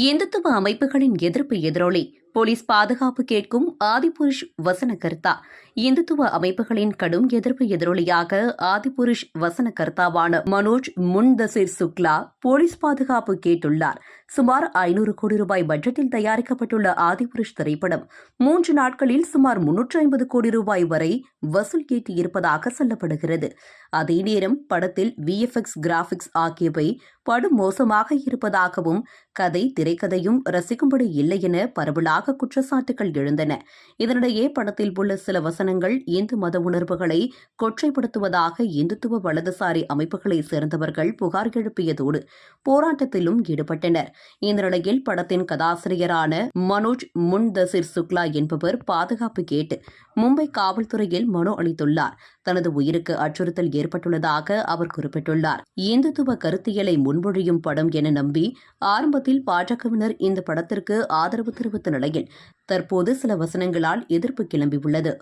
இந்துத்துவ அமைப்புகளின் எதிர்ப்பு எதிரொலி போலீஸ் பாதுகாப்பு கேட்கும் ஆதிபுருஷ் வசனகர்த்தா. இந்துத்துவ அமைப்புகளின் கடும் எதிர்ப்பு எதிரொலியாக ஆதிபுருஷ் வசனகர்த்தாவான மனோஜ் முன்தசிர் சுக்லா போலீஸ் பாதுகாப்பு கேட்டுள்ளார். சுமார் ஐநூறு கோடி ரூபாய் பட்ஜெட்டில் தயாரிக்கப்பட்டுள்ள ஆதிபுருஷ் திரைப்படம் மூன்று நாட்களில் சுமார் முன்னூற்று ஐம்பது கோடி ரூபாய் வரை வசூல் கேட்டு இருப்பதாக சொல்லப்படுகிறது. அதே நேரம் படத்தில் விஎஃப்எக்ஸ் கிராபிக்ஸ் ஆகியவை படு மோசமாக இருப்பதாகவும் கதை திரைக்கதையும் ரசிக்கும்படி இல்லை என பரவலாக குற்றச்சாட்டுகள் எழுந்தன. இதனிடையே படத்தில் உள்ள சில வசனங்கள் இந்து மத உணர்வுகளை கொற்றைப்படுத்துவதாக இந்துத்துவ வலதுசாரி அமைப்புகளைச் சேர்ந்தவர்கள் புகார் எழுப்பியதோடு போராட்டத்திலும் ஈடுபட்டனர். இந்த நிலையில் படத்தின் கதாசிரியரான மனோஜ் முன்தசிர் சுக்லா என்பவர் பாதுகாப்பு கேட்டு மும்பை காவல்துறையில் மனு அளித்துள்ளார். தனது உயிருக்கு அச்சுறுத்தல் ஏற்பட்டுள்ளதாக அவர் குறிப்பிட்டுள்ளார். இந்துத்துவ கருத்தியலை முன்மொழியும் படம் என நம்பி ஆரம்பத்தில் பாஜகவினர் இந்த படத்திற்கு ஆதரவு தெரிவித்த நிலையில் தற்போது சில வசனங்களால் எதிர்ப்பு கிளம்பியுள்ளது.